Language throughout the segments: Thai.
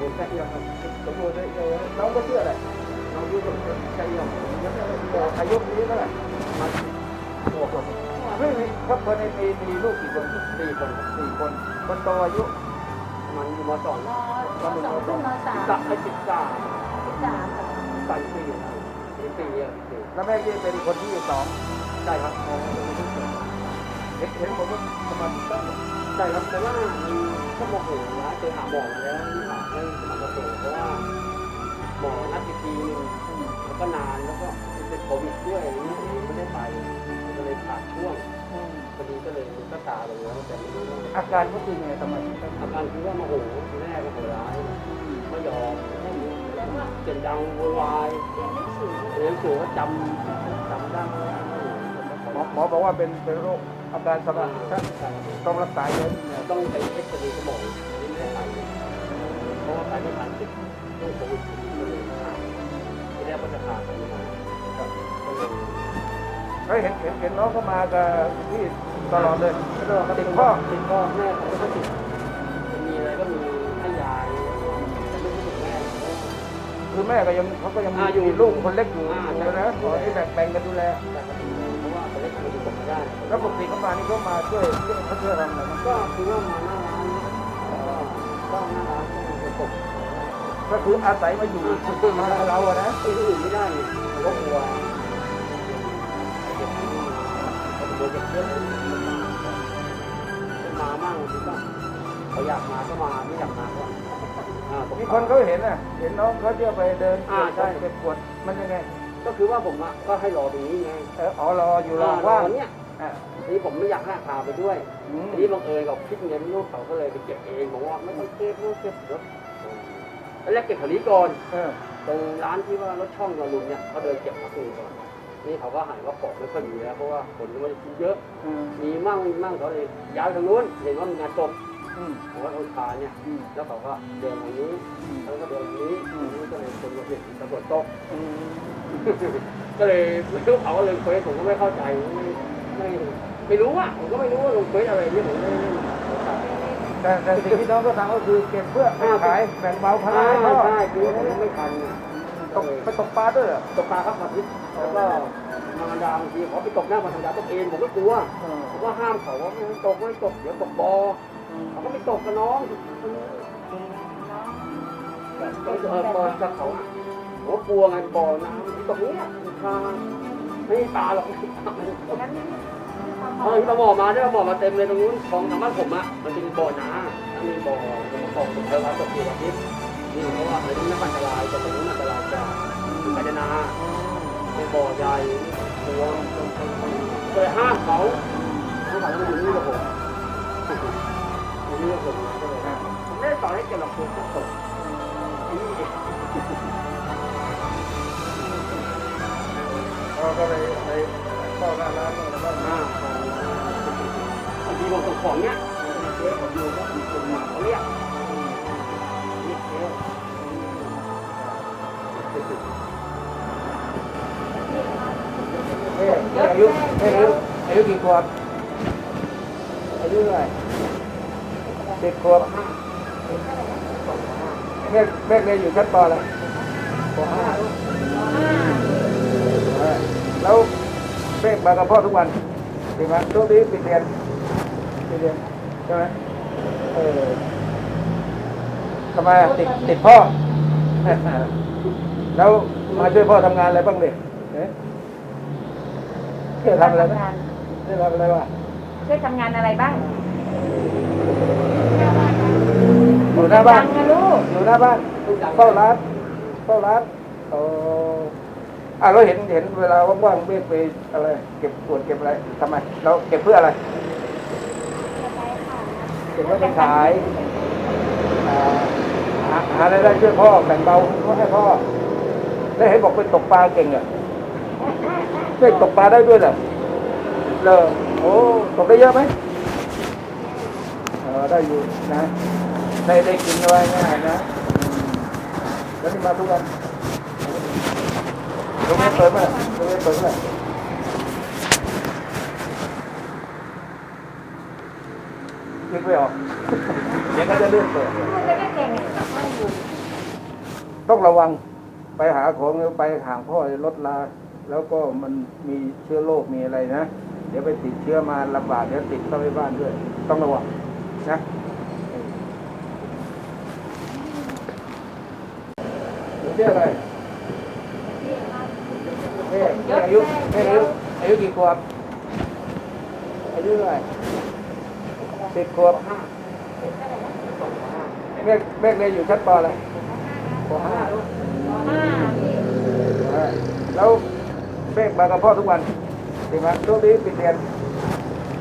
พอสมบูรณ์แค่เอี่ยมครับสมบูรณ์ได้เอี่ยมน้องก็เชื่อแหละน้องรู้สมบูรณ์แค่เอี่ยมยังไม่ได้อายุนี้เท่าไหร่มาโอ้โหไม่มีครับคนในมีมีลูกกี่คนสี่คนสี่คนคนโตอายุมันอยู่มสองมสองขึ้นมสามสักให้สิบเก้าสิบสามสามปีสี่ปีแล้วแม่ที่เป็นคนที่สองใช่ครับเห็นเห็นผมว่าประมาณตั้งใช่ครับแต่ว่า มีข้อโมโหนะเคยหาหมอมาแล้วที่หาไม่สมานโตเพราะว่าหมอนัดอีกทีหนึงแล้วก็นานแล้วก็เป็นโควิดด้วยไม่ได้ไปก็เลยขาดช่วงพอดีก็เลยก็ตาลงแล้วแต่ไม่รู้ว่าอาการก็คือไงทำไมอาการคือว่าโมโหแม่ก็โหดร้ายไม่ยอมไม่ยอมเสียงดังโวยวายเรียงสูงก็จำจำได้หมอบอกว่าเป็นเป็นโรค อาการสมองต้องรักษาเยอะเนี่ยต้องไปเอ็กซเรย์สมองนี่ไม่ได้ไปเพราะว่าไปไม่ทันติดโรคโควิดเลยที่แรกก็จะขาดไปมาก็เลยเฮ้ยเห็นเห็นเห็นน้องเขามากับพี่ตลอดเลยติดพ่อติดพ่อแม่เขาก็ติดมีอะไรก็มีให้ยายจะไม่ถึงแม่คือแม่ก็ยังเขาก็ยังมีลูกคนเล็กอยู่นะขอที่แบ่งแบ่งกันดูแล อนแรกมันอยู่กับไม่ได้แล้วปกติเขามานี่เขามาช่วยช่วยเขาช่วยทำอะไรบ้าก็คือว่ามาหน้าร้านก็หน้าร้านก็เป็นปกก็คืออาศัยมาอยู่มาเราอะนะไปที่อื่นไม่ได้เนี่ยมันก็กลัวเด็กเยอะมามั่งหรือว่าเขาอยากมาก็มาไม่อยากมาก็มีคนเขาเห็นอะ เห็นน้องเขาเที่ยวไปเดินใช่เก็บขวดมันยังไง ก็คือว่าผมอะก็ให้รอตรงนี้ไงเอออ๋อรออยู่รอว่างเนี่ยอะ ทีนี้ผมไม่อยากให้พาไปด้วยอืม ทีนี้บังเอิญกับคิดเงินลูกเขาก็เลยไปเก็บเองบอกว่าไม่ต้องเก็บไม่ต้องเก็บรถแล้วแรกเก็บแถวนี้ก่อน เออ ตรงร้านที่ว่ารถช่องเราลุงเนี่ยเขาเดินเก็บผักนึงก่อนนี่เขาก็หายว่าของไม่ค่อยมีแล้วเพราะว่าคนก็ไม่ได้กินเยอะ อืมมีมั่งมีมั่งเขาเลยย้ายไปทางนู้นเห็นว่ามีงานศพอืมของวัดองคารเนี่ยอืมแล้วเขาก็เดินทางนี้แล้วก็เดินทางนี้ทางนี้ก็เลยคนมาเห็นตำรวจตกอืม ก็เลยไม่รู้เขาก็เลยเควสผมก็ไม่เข้าใจไม่ไม่ไม่รู้อะผมก็ไม่รู้ว่าลงเควสอะไรเนี่ยผมไม่ไม่ไม่เข้าใจแต่แต่สิ่งที่น้องก็ทำก็คือเก็บเพื่อไปขายแบ่งเบาภาระใช่ให้พ่อใช่คือผมไม่ทันตกไปตกปลาด้วยเหรอตกปลาครับมาทิตย์แล้วก็มาธรรมดาบางทีเขาไปตกหน้ามาธรรมดาตกเองผมไม่กลัวเออผมก็ห้ามเขาว่าไม่ตกไม่ตกเดี๋ยวตกบอเขาก็ไม่ตกกับน้องก็เออบอกับเขาอะผม ก็กลัวไงบ่อน้ำตกนี้ทางไม่มีปลาหรอกงั้นเออที่มาหมอมาด้วยหมอมาเต็มเลยตรงนู้นของทางบ้านผมอะมันเป็นบ่อน้ำถ้ามีบ่อมันบอกผมแล้วว่าตกอยู่วันนี้นี่เพราะว่าอะไรนี่ไม่อันตรายแต่ตรงนู้นอันตรายกว่าอยู่กาญนาเป็นบ่อใหญ่กลัวเคยห้ามเขาห้ามเขาแล้วมันอยู่นี่กับผมอยู่นี่กับผมก็เลยผมไม่ได้สอนให้เกี่ยวกับคนตก เราก็เลยไปเข้าหน้าร้านแล้วก็อ่าบางทีผมส่งของเนี้ยเจ๊ผมดูก็มีคนมาเขาเรียกเรียกเจ๊อายุเอ๊ะอายุอายุกี่ขวบอายุเท่าไหร่สิบขวบแม่แม่เรียนอยู่ชั้นปอะไรปห้า แม่มากับพ่อทุกวันใช่ไหมช่วงนี้ปิดเรียนปิดเรียนใช่ไหมเออทำไมอะติดติดพ่อ แล้วมาช่วยพ่อทำงานอะไรบ้างดิเอ๊ะเคยทำอะไรไหมเคยทำอะไรวะช่วยทำงานอะไรบ้างอยู่หน้าบ้านนะลูกอยู่หน้าบ้านเฝ้าร้านเฝ้าร้านโอ้ อะเราเห็นเห็นเวลาว่างๆเบกไปอะไร เก็บขวดเก็บอะไรทำไม เราเก็บเพื่ออะไร เก็บไว้ไปขายอ่าหาหาอะไรได้ช่วยพ่อแบ่งเบาให้พ่อแล้วเห็นบอกไปตกปลาเก่งอะเก่งตกปลาได้ด้วยเหรอเลอโอ้ตกได้เยอะไหมเออได้อยู่นะ ได้ได้กินไว้ง่ายนะ แล้วนี่มาทุกวัน โรงเรียนเปิดเมื่อไหร่โรงเรียนเปิดไหร่นึกไม่ออกเดี๋ยวก็จะเลื่อนเปิดพูดแล้วต้องระวังไปหาของไปห่างพ่อรถลา แล้วก็มันมีเชื้อโรคมีอะไรนะ เดี๋ยวไปติดเชื้อมาลำบากเดี๋ยวติดเข้าไปบ้านด้วย ต้องระวังนะหนูชื่ออะไร เอ๊ะเอ๊ะอายุเอ๊ะอายุอายุกี่ขวบอายุเท่าไหร่สิบขวบแม่แม่เรียนอยู่ชั้นปอะไรปห้าแล้วเมฆมากับพ่อทุกวันจริงไหมช่วงนี้ปิดเรียน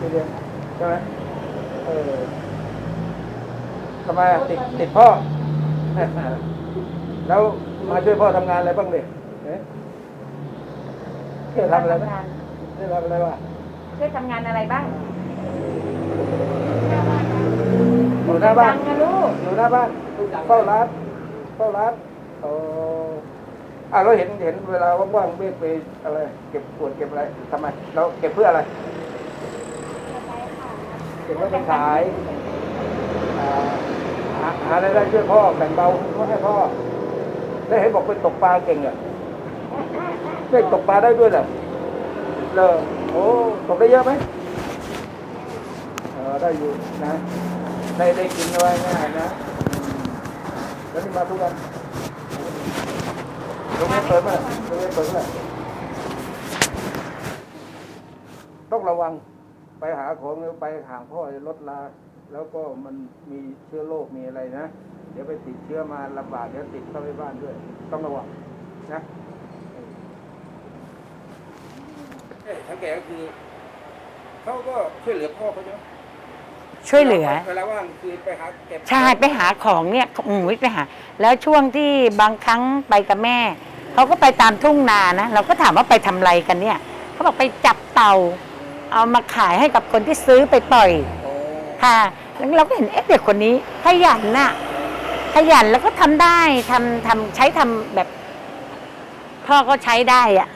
ปิดเรียนใช่ไหมเออทำไมติดติดพ่อ แล้วมาช่วยพ่อทำงานอะไรบ้างดิเอ๊ะ ช่วยทำอะไรไหมงานช่วยทำอะไรวะช่วยทำงานอะไรบ้างอยู่หน้าบ้านดังนะลูกอยู่หน้าบ้านเฝ้าร้านเฝ้าร้านโอ้อะเราเห็นเห็นเวลาว่างๆเมฆไปอะไรเก็บขวดเก็บอะไรทำไมเราเก็บเพื่ออะไรเก็บไว้ไปขายอ่าหาหารายได้ช่วยพ่อแบ่งเบาให้พ่อได้เห็นบอกไปตกปลาเก่งอะ เก่งตกปลาได้ด้วยเหรอเลอโอ้ตกได้เยอะไหมเออได้อยู่นะได้ได้กินไว้ง่ายนะอืมแล้วนี่มาทุกวันโรงเรียนเปิดเมื่อไหร่โรงเรียนเปิดเมื่อไหร่ต้องระวังไปหาของหรือไปห่างพ่อรถลา แล้วก็มันมีเชื้อโรคมีอะไรนะ เดี๋ยวไปติดเชื้อมาลำบากเดี๋ยวติดเข้าไปบ้านด้วย ต้องระวังนะ ทั้งแก่ก็คือเขาก็ช่วยเหลือพ่อเขาใช่ไหมช่วยเหลือ เวลาว่างคือไปหาเก็บใช่ไปหาของเนี่ยอืมไปหา แล้วช่วงที่บางครั้งไปกับแม่ เขาก็ไปตามทุ่งนานะ เราก็ถามว่าไปทำอะไรกันเนี่ย เขาบอกไปจับเต่า เอามาขายให้กับคนที่ซื้อไปปล่อยโอ้ค่ะ แล้วเราก็เห็นเอ๊ะเด็กคนนี้ขยันน่ะ ขยันแล้วก็ทำได้ทำทำใช้ทำแบบ พ่อก็ใช้ได้อะ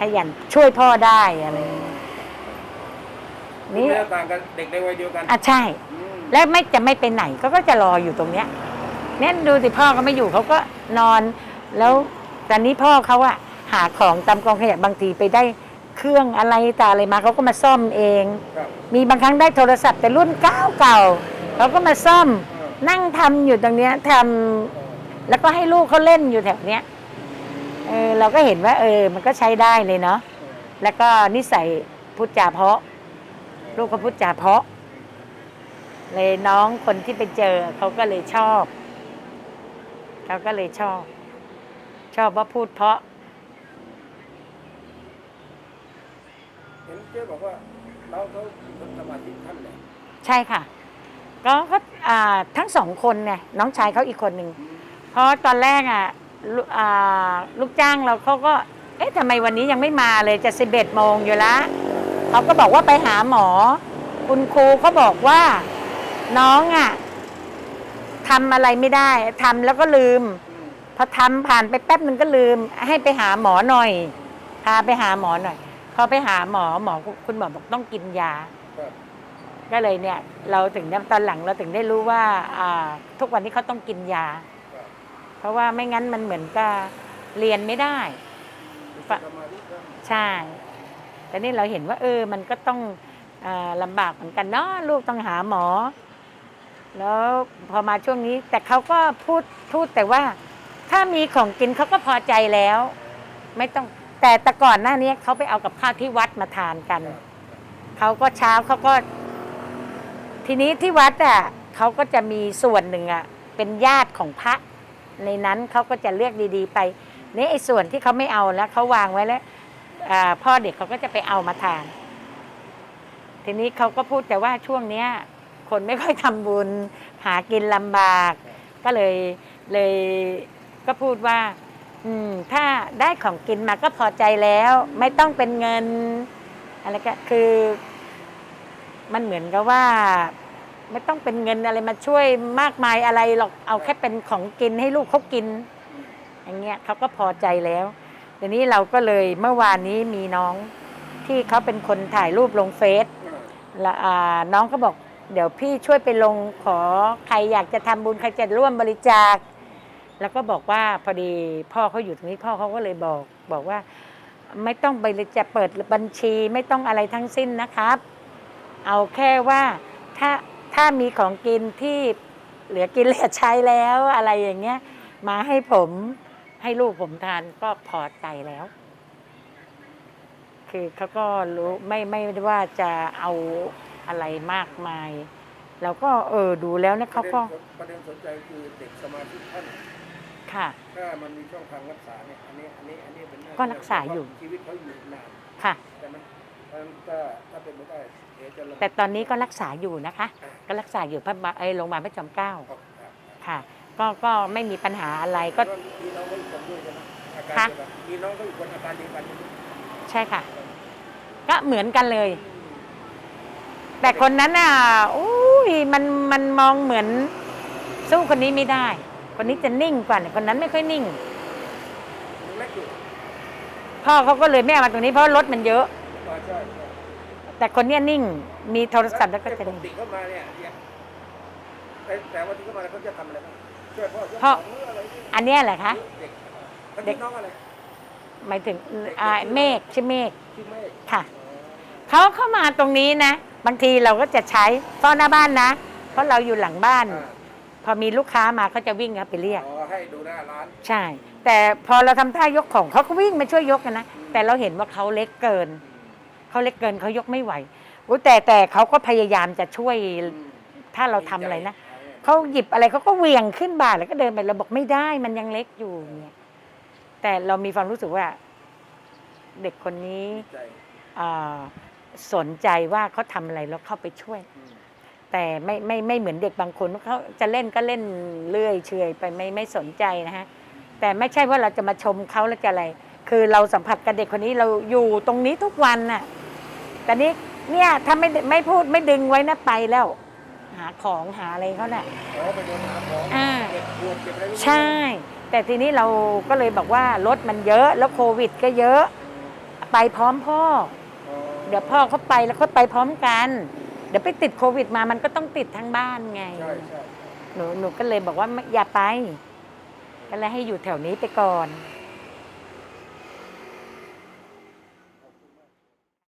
ขยันช่วยพ่อได้อะไรอย่างเงี้ยนี่นี่ต่างกันเด็กในวัยเดียวกันอะใช่อืมและไม่จะไม่ไปไหนก็ก็จะรออยู่ตรงเนี้ยเนี่ยดูสิพ่อก็ไม่อยู่เขาก็นอน แล้วตอนนี้พ่อเขาอะหาของตามกองขยะบางทีไปได้เครื่องอะไรแต่อะไรมาเขาก็มาซ่อมเองครับมีบางครั้งได้โทรศัพท์แต่รุ่นเก่าเก่าๆเขาก็มาซ่อมนั่งทำอยู่ตรงเนี้ยทำแล้วก็ให้ลูกเขาเล่นอยู่แถวเนี้ย เออเราก็เห็นว่า เออ มันก็ใช้ได้เลยเนาะแล้วก็นิสัยพูดจาเพราะ ลูกเขาพูดจาเพราะ เลยน้องคนที่ไปเจอเขาก็เลยชอบเขาก็เลยชอบ ชอบว่าพูดเพราะเห็นเจ๊บอกว่าเราเขาฝึกสมาธิท่านเลยใช่ค่ะ ก็ก็อ่าทั้งสองคนเนี่ยน้องชายเขาอีกคนหนึ่งเพราะตอนแรกอะ ลูกจ้างเราเขาก็ เอ๊ะทำไมวันนี้ยังไม่มาเลยจะสิบเอ็ดโมงอยู่ละเขาก็บอกว่าไปหาหมอ คุณครูเขาบอกว่าน้องอะทำอะไรไม่ได้ทำแล้วก็ลืม พอทำผ่านไปแป๊บหนึ่งก็ลืม ให้ไปหาหมอหน่อย พาไปหาหมอหน่อย พอไปหาหมอหมอคุณหมอบอกต้องกินยา ก็เลยเนี่ย เราถึงตอนหลังเราถึงได้รู้ว่าทุกวันนี้เขาต้องกินยา เพราะว่าไม่งั้นมันเหมือนกับเรียนไม่ได้ฝึกสมาธิท่านใช่ แต่นี่เราเห็นว่า เออ มันก็ต้องอาลำบากเหมือนกันเนาะลูกต้องหาหมอ แล้วพอมาช่วงนี้ แต่เขาก็พูดพูดแต่ว่า ถ้ามีของกินเขาก็พอใจแล้ว ไม่ต้องแต่แต่ก่อนหน้านี้เขาไปเอากับข้าวที่วัดมาทานกันเขาก็เช้าเขาก็ ทีนี้ที่วัดอะเขาก็จะมีส่วนหนึ่งอะเป็นญาติของพระ ในนั้นเขาก็จะเลือกดีๆ ไปนี่ไอ้ส่วนที่เขาไม่เอาแล้วเขาวางไว้แล้วพ่อเด็กเขาก็จะไปเอามาทาน ทีนี้เขาก็พูดแต่ว่าช่วงเนี้ย คนไม่ค่อยทำบุญ หากินลำบาก ก็เลยเลยก็พูดว่า อืม ถ้าได้ของกินมาก็พอใจแล้ว ไม่ต้องเป็นเงินอะไรก็คือ มันเหมือนกับว่า ไม่ต้องเป็นเงินอะไรมาช่วยมากมายอะไรหรอกเอาแค่เป็นของกินให้ลูกเขากิน อย่างเงี้ยเขาก็พอใจแล้วทีนี้เราก็เลยเมื่อวานนี้มีน้องที่เขาเป็นคนถ่ายรูปลงเฟซแล้วอ่าน้องก็บอก เดี๋ยวพี่ช่วยไปลงขอใครอยากจะทำบุญใครจะร่วมบริจาค แล้วก็บอกว่าพอดีพ่อเขาอยู่ตรงนี้พ่อเขาก็เลยบอก บอกว่า ไม่ต้องบริจาคเปิดบัญชีไม่ต้องอะไรทั้งสิ้นนะครับ เอาแค่ว่าถ้า ถ้ามีของกินที่เหลือกินเหลือใช้แล้วอะไรอย่างเงี้ย มาให้ผมให้ลูกผมทานก็พอใจแล้ว คือเขาก็รู้ไม่ไม่ได้ว่าจะเอาอะไรมากมายเราก็เออดูแล้วนะเขาก็ประเด็นสนใจคือเด็กสมาธิท่านค่ะ ถ้ามันมีช่องทางรักษาเนี่ยอันนี้อันนี้อันนี้เป็นเรื่องก็รักษาอยู่ชีวิตเขาอยู่นานค่ะใช่ไหมเพราะฉะนั้นถ้าถ้าเป็นไม่ได้เดี๋ยวจะลำ แต่ตอนนี้ก็รักษาอยู่นะคะ ก็รักษาอยู่พระบาไอโรงพยาบาลพระจอมเกล้าครับครับค่ะ ก็ก็ไม่มีปัญหาอะไรก็มีน้องก็อยู่คนด้วยใช่ไหมอาการค่ะเดียวกันมีน้องก็อยู่คนอาการเดียวกันใช่ค่ะ ก็เหมือนกันเลย แต่คนนั้นน่ะอุ้ยมันมันมองเหมือน สู้คนนี้ไม่ได้ คนนี้จะนิ่งกว่าคนนั้นไม่ค่อยนิ่งยังเล็กอยู่พ่อเขาก็เลยไม่เอามาตรงนี้เพราะรถมันเยอะอ่าใช่ใช่ แต่คนเนี้ยนิ่งมีโทรศัพท์แล้วก็จะปนิ่งกติเข้ามาเนี่ยเนี่ยแต่แต่วันที่เข้ามาเขาจะทำอะไรบ้างช่วยพ่อช่วยพ่อ หรืออะไรเนี่ยอันเนี้ยแหละคะ เด็กเขาเด็ชื่กอน้องอะไรหมายถึงอ่าเมฆชื่อเมฆชื่อเมฆค่ะ เขาเข้ามาตรงนี้นะ บางทีเราก็จะใช้เฝ้าหน้าบ้านนะ เพราะเราอยู่หลังบ้าน อ่าพอมีลูกค้ามาเขาจะวิ่งเข้าไปเรียก อ๋อให้ดูหน้าร้าน ใช่ แต่พอเราทำท่ายกของเขาก็วิ่งมาช่วยยกกันนะ แต่เราเห็นว่าเขาเล็กเกิน เขาเล็กเกินเขายกไม่ไหวอุ๊ยแต่แต่เขาก็พยายามจะช่วยถ้าเราทำอะไรนะเขาหยิบอะไรเขาก็เหวี่ยงขึ้นบ่าแล้วก็เดินไปเราบอกไม่ได้มันยังเล็กอยู่เนี่ยแต่เรามีความรู้สึกว่า เด็กคนนี้ใจอ่าสนใจว่าเขาทำอะไรแล้วเข้าไปช่วย แต่ไม่ไม่ไม่เหมือนเด็กบางคนเขาจะเล่นก็เล่นเลื่อยเฉอยไปไม่ไม่สนใจนะฮะแต่ไม่ใช่ว่าเราจะมาชมเขาแล้วจะอะไร คือเราสัมผัสกับเด็กคนนี้เราอยู่ตรงนี้ทุกวันน่ะแต่นี้เนี่ยถ้าไม่ไม่พูดไม่ดึงไว้นะไปแล้ว หาของหาอะไรเขาน่ะอ๋อไปเดินหาของอ่า เก็บขวดเก็บอะไรใช่ แต่ทีนี้เราก็เลยบอกว่ารถมันเยอะแล้วโควิดก็เยอะ ไปพร้อมพ่อ อ๋อเดี๋ยวพ่อเขาไปแล้วเขาไปพร้อมกัน เดี๋ยวไปติดโควิดมามันก็ต้องติดทั้งบ้านไง ใช่ใช่หนูหนูก็เลยบอกว่าไม่อย่าไป ก็เลยให้อยู่แถวนี้ไปก่อนอ